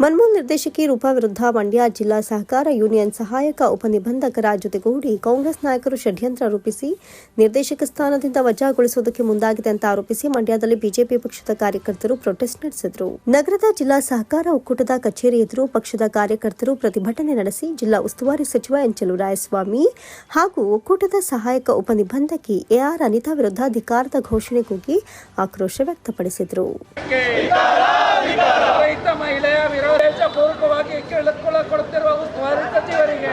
ಮನ್ಮೂಲ್ ನಿರ್ದೇಶಕಿ ರೂಪಾ ವಿರುದ್ಧ ಮಂಡ್ಯ ಜಿಲ್ಲಾ ಸಹಕಾರ ಯೂನಿಯನ್ ಸಹಾಯಕ ಉಪನಿಬಂಧಕರ ಜೊತೆಗೂಡಿ ಕಾಂಗ್ರೆಸ್ ನಾಯಕರು ಷಡ್ಯಂತ್ರ ರೂಪಿಸಿ ನಿರ್ದೇಶಕ ಸ್ಥಾನದಿಂದ ವಜಾಗೊಳಿಸುವುದಕ್ಕೆ ಮುಂದಾಗಿದೆ ಅಂತ ಆರೋಪಿಸಿ ಮಂಡ್ಯದಲ್ಲಿ ಬಿಜೆಪಿ ಪಕ್ಷದ ಕಾರ್ಯಕರ್ತರು ಪ್ರೊಟೆಸ್ಟ್ ನಡೆಸಿದರು ನಗರದ ಜಿಲ್ಲಾ ಸಹಕಾರ ಒಕ್ಕೂಟದ ಕಚೇರಿ ಎದುರು ಪಕ್ಷದ ಕಾರ್ಯಕರ್ತರು ಪ್ರತಿಭಟನೆ ನಡೆಸಿ ಜಿಲ್ಲಾ ಉಸ್ತುವಾರಿ ಸಚಿವ ಎಂಚಲು ರಾಯಸ್ವಾಮಿ ಹಾಗೂ ಒಕ್ಕೂಟದ ಸಹಾಯಕ ಉಪನಿಬಂಧಕಿ ಎಆರ್ ಅನಿತಾ ವಿರುದ್ಧ ಅಧಿಕಾರದ ಘೋಷಣೆ ಕೂಗಿ ಆಕ್ರೋಶ ವ್ಯಕ್ತಪಡಿಸಿದರು ಪೂರ್ವಕವಾಗಿ ಕೇಳಿಕೊಳ್ಳುತ್ತಿರುವ ಉಸ್ತುವಾರಿ ಸಚಿವರಿಗೆ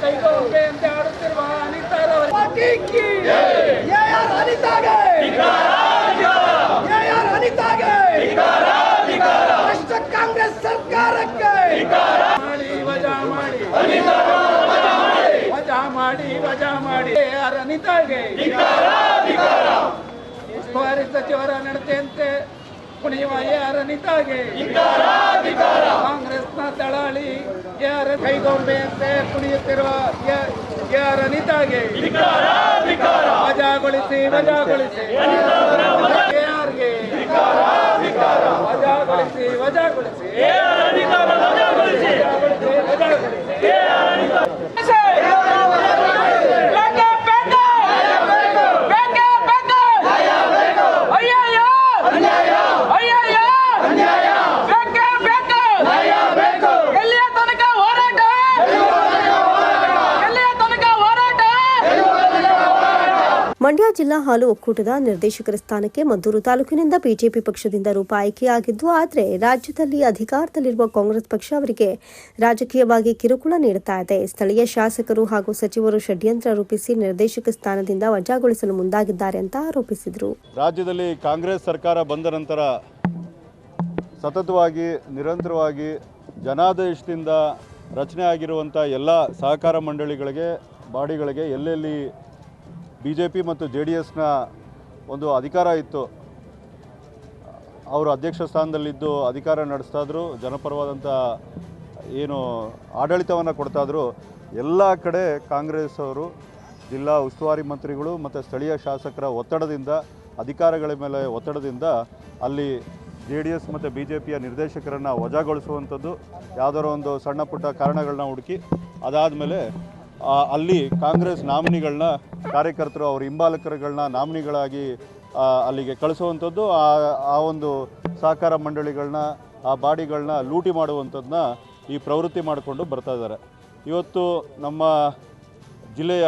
ಕೈಗೊಂಬೆ ಅಂತ ಆಡುತ್ತಿರುವ ಅನಿತಾರವರಿಗೆ ಅನಿತಾಗೆ? ಅನಿತಾಗೆ? ರಾಷ್ಟ್ರ ಕಾಂಗ್ರೆಸ್ ಸರ್ಕಾರಕ್ಕೆ! ಮಾಡಿ ವಜಾ ಮಾಡಿ. ವಜಾ ಮಾಡಿ ವಜಾ ಮಾಡಿ. ಅನಿತಾಗೆ? ಉಸ್ತುವಾರಿ ಸಚಿವರ ನಡತೆಯಂತೆ ಕುಣಿಯುವ ಯಾರ ಕಾಂಗ್ರೆಸ್ ಕಾಂಗ್ರೆಸ್ನ ದಳಾಳಿ ಯಾರ ಕೈಗೊಂಬೆಯಂತೆ ಕುಣಿಯುತ್ತಿರುವ ಯಾರ ನಿತಾಗೆ? ವಜಾಗೊಳಿಸಿ ವಜಾಗೊಳಿಸಿ ಯಾರಿಗೆ ವಜಾಗೊಳಿಸಿ ವಜಾಗೊಳಿಸಿ ವಜಾಗೊಳಿಸಿ ವಜಾಗೊಳಿಸಿ ಎಲ್ಲಿಯ ತನಕ ಹೋರಾಟ ಎಲ್ಲಿಯ ತನಕ ಹೋರಾಟ ಮಂಡ್ಯ ಜಿಲ್ಲಾ ಹಾಲು ಒಕ್ಕೂಟದ ನಿರ್ದೇಶಕರ ಸ್ಥಾನಕ್ಕೆ ಮದ್ದೂರು ತಾಲೂಕಿನಿಂದ ಬಿಜೆಪಿ ಪಕ್ಷದಿಂದ ರೂಪ ಆಯ್ಕೆಯಾಗಿದ್ದು ಆದರೆ ರಾಜ್ಯದಲ್ಲಿ ಅಧಿಕಾರದಲ್ಲಿರುವ ಕಾಂಗ್ರೆಸ್ ಪಕ್ಷ ಅವರಿಗೆ ರಾಜಕೀಯವಾಗಿ ಕಿರುಕುಳ ನೀಡುತ್ತಾ ಇದೆ. ಸ್ಥಳೀಯ ಶಾಸಕರು ಹಾಗೂ ಸಚಿವರು ಷಡ್ಯಂತ್ರ ರೂಪಿಸಿ ನಿರ್ದೇಶಕ ಸ್ಥಾನದಿಂದ ವಜಾಗೊಳಿಸಲು ಮುಂದಾಗಿದ್ದಾರೆ ಅಂತ ಆರೋಪಿಸಿದರು. ರಾಜ್ಯದಲ್ಲಿ ಕಾಂಗ್ರೆಸ್ ಸರ್ಕಾರ ಬಂದ ನಂತರ ಸತತವಾಗಿ, ನಿರಂತರವಾಗಿ ಜನಾದೇಶದಿಂದ ರಚನೆ ಆಗಿರುವಂಥ ಎಲ್ಲ ಸಹಕಾರ ಮಂಡಳಿಗಳಿಗೆ, ಬಾಡಿಗಳಿಗೆ ಎಲ್ಲೆಲ್ಲಿ ಬಿ ಜೆ ಪಿ ಮತ್ತು ಜೆ ಡಿ ಎಸ್ನ ಒಂದು ಅಧಿಕಾರ ಇತ್ತು. ಅವರು ಅಧ್ಯಕ್ಷ ಸ್ಥಾನದಲ್ಲಿದ್ದು ಅಧಿಕಾರ ನಡೆಸ್ತಾಯಿದ್ರು ಜನಪರವಾದಂಥ ಏನು ಆಡಳಿತವನ್ನು ಕೊಡ್ತಾಯಿದ್ರು ಎಲ್ಲ ಕಡೆ ಕಾಂಗ್ರೆಸ್ ಅವರು, ಜಿಲ್ಲಾ ಉಸ್ತುವಾರಿ ಮಂತ್ರಿಗಳು ಮತ್ತು ಸ್ಥಳೀಯ ಶಾಸಕರ ಒತ್ತಡದಿಂದ, ಅಧಿಕಾರಗಳ ಮೇಲೆ ಒತ್ತಡದಿಂದ ಅಲ್ಲಿ ಜೆ ಡಿ ಎಸ್ ಮತ್ತು ಬಿ ಜೆ ಪಿಯ ನಿರ್ದೇಶಕರನ್ನು ವಜಾಗೊಳಿಸುವಂಥದ್ದು ಯಾವುದಾದ್ರು ಒಂದು ಸಣ್ಣ ಪುಟ್ಟ ಕಾರಣಗಳನ್ನ ಹುಡುಕಿ, ಅದಾದಮೇಲೆ ಅಲ್ಲಿ ಕಾಂಗ್ರೆಸ್ ನಾಮಿನಿಗಳನ್ನ ಕಾರ್ಯಕರ್ತರು, ಅವ್ರ ಹಿಂಬಾಲಕರುಗಳನ್ನ ನಾಮಿನಿಗಳಾಗಿ ಅಲ್ಲಿಗೆ ಕಳಿಸುವಂಥದ್ದು, ಆ ಆ ಒಂದು ಸಹಕಾರ ಮಂಡಳಿಗಳನ್ನ ಆ ಬಾಡಿಗಳನ್ನ ಲೂಟಿ ಮಾಡುವಂಥದ್ದನ್ನ ಈ ಪ್ರವೃತ್ತಿ ಮಾಡಿಕೊಂಡು ಬರ್ತಾ ಇದ್ದಾರೆ. ಇವತ್ತು ನಮ್ಮ ಜಿಲ್ಲೆಯ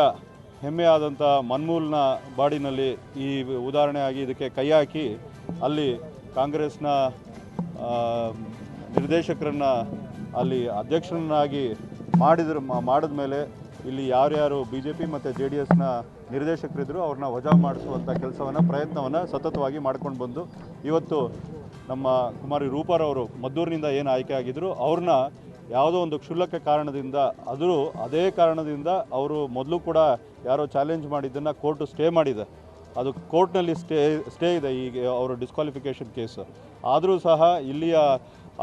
ಹೆಮ್ಮೆಯಾದಂಥ ಮನ್ಮೂಲ್ನ ಬಾಡಿನಲ್ಲಿ ಈ ಉದಾಹರಣೆಯಾಗಿ ಇದಕ್ಕೆ ಕೈ ಹಾಕಿ, ಅಲ್ಲಿ ಕಾಂಗ್ರೆಸ್ನ ನಿರ್ದೇಶಕರನ್ನು ನಿರ್ದೇಶಕರನ್ನ ಅಲ್ಲಿ ಅಧ್ಯಕ್ಷರನ್ನಾಗಿ ಮಾಡಿದ್ರು ಮಾಡಿದ ಮೇಲೆ ಇಲ್ಲಿ ಯಾರ್ಯಾರು ಬಿ ಜೆ ಪಿ ಮತ್ತು ಜೆ ಡಿ ಎಸ್ನ ನಿರ್ದೇಶಕರಿದ್ದರು ಅವ್ರನ್ನ ವಜಾ ಮಾಡಿಸುವಂಥ ಕೆಲಸವನ್ನು, ಪ್ರಯತ್ನವನ್ನು ಸತತವಾಗಿ ಮಾಡ್ಕೊಂಡು ಬಂದು, ಇವತ್ತು ನಮ್ಮ ಕುಮಾರಿ ರೂಪಾರವರು ಮದ್ದೂರಿನಿಂದ ಏನು ಆಯ್ಕೆ ಆಗಿದ್ದರು ಅವ್ರನ್ನ ಯಾವುದೋ ಒಂದು ಕ್ಷುಲ್ಲಕ ಕಾರಣದಿಂದ, ಆದರೂ ಅದೇ ಕಾರಣದಿಂದ ಅವರು ಮೊದಲು ಕೂಡ ಯಾರೋ ಚಾಲೆಂಜ್ ಮಾಡಿದ್ದನ್ನು ಕೋರ್ಟು ಸ್ಟೇ ಮಾಡಿದೆ. ಅದು ಕೋರ್ಟ್ನಲ್ಲಿ ಸ್ಟೇ ಸ್ಟೇ ಇದೆ ಈಗ ಅವರು ಡಿಸ್ಕ್ವಾಲಿಫಿಕೇಷನ್ ಕೇಸ್. ಆದರೂ ಸಹ ಇಲ್ಲಿಯ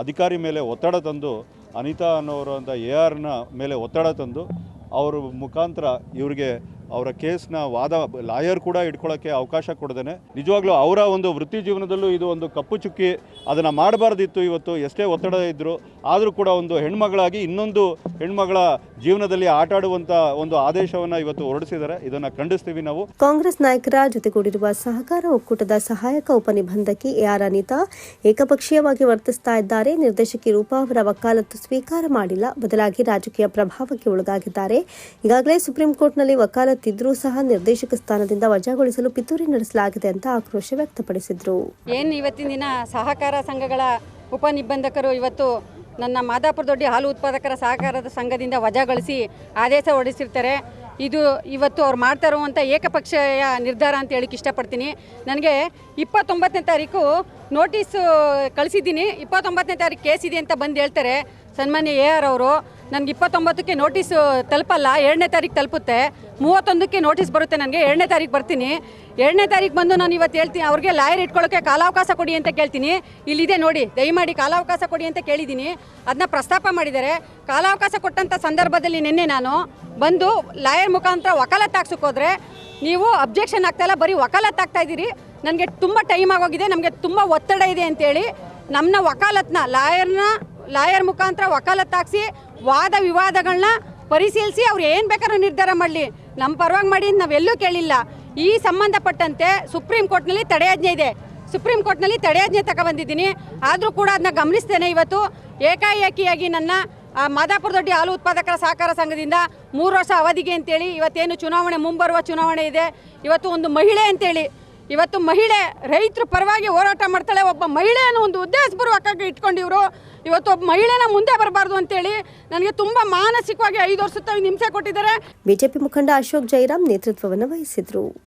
ಅಧಿಕಾರಿ ಮೇಲೆ ಒತ್ತಡ ತಂದು, ಅನಿತಾ ಅನ್ನೋರು ಅಂತ ಎ ಆರ್ನ ಮೇಲೆ ಒತ್ತಡ ತಂದು ಅವ್ರ ಮುಖಾಂತರ ಇವ್ರಿಗೆ ಅವರ ಕೇಸ್ನ ವಾದ ಲಾಯರ್ ಕೂಡ ಇಟ್ಕೊಳ್ಳೋಕ್ಕೆ ಅವಕಾಶ ಕೊಡ್ದೇನೆ. ನಿಜವಾಗ್ಲೂ ಅವರ ಒಂದು ವೃತ್ತಿ ಜೀವನದಲ್ಲೂ ಇದು ಒಂದು ಕಪ್ಪು ಚುಕ್ಕಿ ಅದನ್ನು ಮಾಡಬಾರ್ದಿತ್ತು ಇವತ್ತು. ಎಷ್ಟೇ ಒತ್ತಡ ಇದ್ದರು ಆದರೂ ಕೂಡ ಒಂದು ಹೆಣ್ಮಗಳಾಗಿ ಇನ್ನೊಂದು ಹೆಣ್ಮಗಳ ಜೀವನದಲ್ಲಿ ಆಟ ಒಂದು ಆದೇಶವನ್ನು ಇವತ್ತು ಹೊರಡಿಸಿದ್ದಾರೆ. ಇದನ್ನು ಖಂಡಿಸ್ತೀವಿ ನಾವು. ಕಾಂಗ್ರೆಸ್ ನಾಯಕರ ಜೊತೆಗೂಡಿರುವ ಸಹಕಾರ ಒಕ್ಕೂಟದ ಸಹಾಯಕ ಉಪನಿಬಂಧಕಿ ಎಆರ್ ಅನಿತಾ ಏಕಪಕ್ಷೀಯವಾಗಿ ವರ್ತಿಸ್ತಾ ಇದ್ದಾರೆ. ನಿರ್ದೇಶಕಿ ರೂಪಾ ಅವರ ವಕಾಲತ್ತು ಸ್ವೀಕಾರ ಮಾಡಿಲ್ಲ. ಬದಲಾಗಿ ರಾಜಕೀಯ ಪ್ರಭಾವಕ್ಕೆ ಒಳಗಾಗಿದ್ದಾರೆ. ಈಗಾಗಲೇ ಸುಪ್ರೀಂ ಕೋರ್ಟ್ನಲ್ಲಿ ವಕಾಲತ್ತಿದ್ರೂ ಸಹ ನಿರ್ದೇಶಕ ಸ್ಥಾನದಿಂದ ವಜಾಗೊಳಿಸಲು ಪಿತೂರಿ ನಡೆಸಲಾಗಿದೆ ಅಂತ ಆಕ್ರೋಶ ವ್ಯಕ್ತಪಡಿಸಿದರು. ಏನು ಇವತ್ತಿನ ದಿನ ಸಹಕಾರ ಸಂಘಗಳ ಉಪನಿಬಂಧಕರು ಇವತ್ತು ನನ್ನ ಮಾದಾಪುರ ದೊಡ್ಡಿ ಹಾಲು ಉತ್ಪಾದಕರ ಸಹಕಾರದ ಸಂಘದಿಂದ ವಜಾಗೊಳಿಸಿ ಆದೇಶ ಹೊರಡಿಸಿರ್ತಾರೆ. ಇದು ಇವತ್ತು ಅವ್ರು ಮಾಡ್ತಾ ಇರುವಂಥ ಏಕಪಕ್ಷೀಯ ನಿರ್ಧಾರ ಅಂತ ಹೇಳಿಕ್ಕೆ ಇಷ್ಟಪಡ್ತೀನಿ. ನನಗೆ ಇಪ್ಪತ್ತೊಂಬತ್ತನೇ ತಾರೀಕು ನೋಟಿಸು ಕಳಿಸಿದ್ದೀನಿ. ಇಪ್ಪತ್ತೊಂಬತ್ತನೇ ತಾರೀಕು ಕೇಸ್ ಇದೆ ಅಂತ ಬಂದು ಹೇಳ್ತಾರೆ ಸನ್ಮಾನ್ಯ ಎ ಆರ್ ಅವರು. ನನಗೆ ಇಪ್ಪತ್ತೊಂಬತ್ತಕ್ಕೆ ನೋಟಿಸ್ ತಲುಪಲ್ಲ. ಎರಡನೇ ತಾರೀಕು ತಲುಪುತ್ತೆ. ಮೂವತ್ತೊಂದಕ್ಕೆ ನೋಟಿಸ್ ಬರುತ್ತೆ ನನಗೆ. ಎರಡನೇ ತಾರೀಕು ಬರ್ತೀನಿ. ಎರಡನೇ ತಾರೀಕು ಬಂದು ನಾನು ಇವತ್ತು ಹೇಳ್ತೀನಿ, ಅವ್ರಿಗೆ ಲಾಯರ್ ಇಟ್ಕೊಳ್ಳೋಕೆ ಕಾಲಾವಕಾಶ ಕೊಡಿ ಅಂತ ಕೇಳ್ತೀನಿ. ಇಲ್ಲಿದೆ ನೋಡಿ, ದಯಮಾಡಿ ಕಾಲಾವಕಾಶ ಕೊಡಿ ಅಂತ ಕೇಳಿದ್ದೀನಿ. ಅದನ್ನ ಪ್ರಸ್ತಾಪ ಮಾಡಿದ್ದಾರೆ. ಕಾಲಾವಕಾಶ ಕೊಟ್ಟಂಥ ಸಂದರ್ಭದಲ್ಲಿ ನಿನ್ನೆ ನಾನು ಬಂದು ಲಾಯರ್ ಮುಖಾಂತರ ವಕಾಲತ್ತು ಹೋದ್ರೆ ನೀವು ಅಬ್ಜೆಕ್ಷನ್ ಆಗ್ತಾಯಿಲ್ಲ ಬರೀ ವಕಾಲತ್ತು ಆಗ್ತಾ ಇದ್ದೀರಿ. ನನಗೆ ತುಂಬ ಟೈಮ್ ಆಗೋಗಿದೆ, ನಮಗೆ ತುಂಬ ಒತ್ತಡ ಇದೆ ಅಂತೇಳಿ ನಮ್ಮನ್ನ ವಕಾಲತ್ನ ಲಾಯರ್ನ ಲಾಯರ್ ಮುಖಾಂತರ ವಕಾಲತ್ ಹಾಕ್ಸಿ, ವಾದ ವಿವಾದಗಳನ್ನ ಪರಿಶೀಲಿಸಿ ಅವ್ರು ಏನು ಬೇಕಾದ್ರೂ ನಿರ್ಧಾರ ಮಾಡಲಿ. ನಮ್ಮ ಪರವಾಗಿ ಮಾಡಿ ನಾವೆಲ್ಲೂ ಕೇಳಿಲ್ಲ. ಈ ಸಂಬಂಧಪಟ್ಟಂತೆ ಸುಪ್ರೀಂ ಕೋರ್ಟ್ನಲ್ಲಿ ತಡೆಯಾಜ್ಞೆ ಇದೆ. ಸುಪ್ರೀಂ ಕೋರ್ಟ್ನಲ್ಲಿ ತಡೆಯಾಜ್ಞೆ ತಗೊಬಂದಿದ್ದೀನಿ. ಆದರೂ ಕೂಡ ಅದನ್ನ ಗಮನಿಸ್ತೇನೆ ಇವತ್ತು. ಏಕಾಏಕಿಯಾಗಿ ನನ್ನ ಮಾದಾಪುರ ದೊಡ್ಡಿ ಹಾಲು ಉತ್ಪಾದಕರ ಸಹಕಾರ ಸಂಘದಿಂದ ಮೂರು ವರ್ಷ ಅವಧಿಗೆ ಅಂತೇಳಿ ಇವತ್ತೇನು ಚುನಾವಣೆ, ಮುಂಬರುವ ಚುನಾವಣೆ ಇದೆ. ಇವತ್ತು ಒಂದು ಮಹಿಳೆ ಅಂತೇಳಿ. ಇವತ್ತು ಮಹಿಳೆ ರೈತರು ಪರವಾಗಿ ಹೋರಾಟ ಮಾಡ್ತಾಳೆ. ಒಬ್ಬ ಮಹಿಳೆಯನ್ನು ಒಂದು ಉದ್ದೇಶಪೂರ್ವಕವಾಗಿ ಇಟ್ಕೊಂಡು ಇವರು ಇವತ್ತು ಒಬ್ಬ ಮಹಿಳೆನ ಮುಂದೆ ಬರಬಾರ್ದು ಅಂತೇಳಿ ನನಗೆ ತುಂಬ ಮಾನಸಿಕವಾಗಿ ಐದು ವರ್ಷ ಹಿಂಸೆ ಕೊಟ್ಟಿದ್ದಾರೆ. ಬಿಜೆಪಿ ಮುಖಂಡ ಅಶೋಕ್ ಜೈರಾಮ್ ನೇತೃತ್ವವನ್ನು ವಹಿಸಿದ್ರು.